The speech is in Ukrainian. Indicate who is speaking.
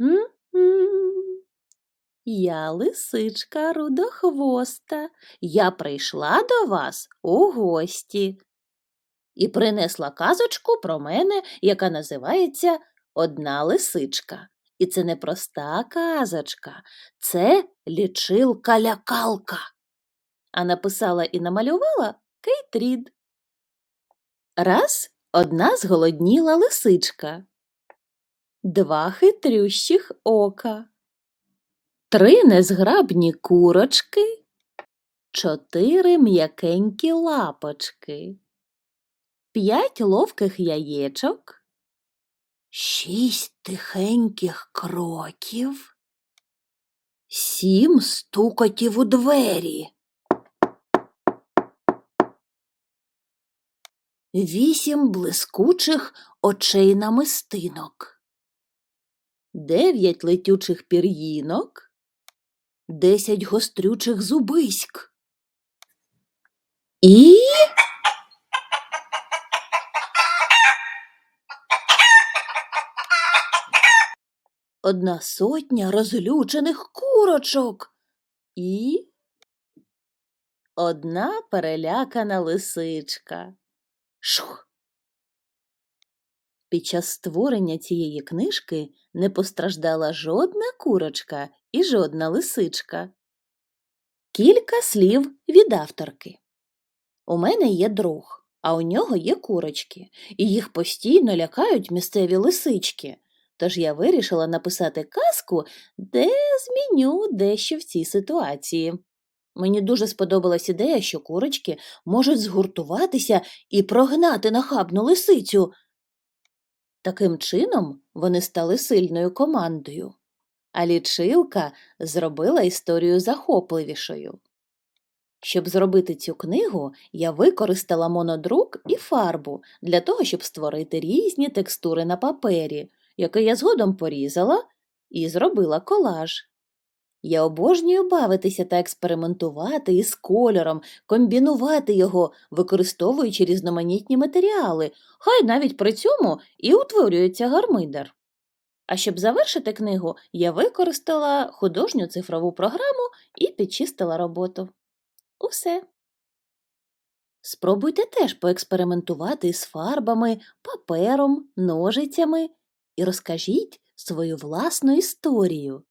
Speaker 1: М-м. Я лисичка рудохвоста. Я прийшла до вас у гості і принесла казочку про мене, яка називається Одна лисичка. І це не проста казочка, це лічилка-лякалка. А написала і намалювала Кейт. Раз одна зголодніла лисичка, два хитрющих ока, три незграбні курочки, чотири м'якенькі лапочки, п'ять ловких яєчок, шість тихеньких кроків, сім стукотів у двері. Вісім блискучих очей намистинок, дев'ять летючих пір'їнок, десять гострючих зубиськ. І одна сотня розлючених курочок. І одна перелякана лисичка. Шух. Під час створення цієї книжки не постраждала жодна курочка і жодна лисичка. Кілька слів від авторки. У мене є друг, а у нього є курочки, і їх постійно лякають місцеві лисички. Тож я вирішила написати казку, де зміню дещо в цій ситуації. Мені дуже сподобалась ідея, що курочки можуть згуртуватися і прогнати нахабну лисицю. Таким чином вони стали сильною командою, а лічилка зробила історію захопливішою. Щоб зробити цю книгу, я використала монодрук і фарбу для того, щоб створити різні текстури на папері, який я згодом порізала і зробила колаж. Я обожнюю бавитися та експериментувати із кольором, комбінувати його, використовуючи різноманітні матеріали, хай навіть при цьому і утворюється гармидер. А щоб завершити книгу, я використала художню цифрову програму і підчистила роботу. Усе. Спробуйте теж поекспериментувати з фарбами, папером, ножицями і розкажіть свою власну історію.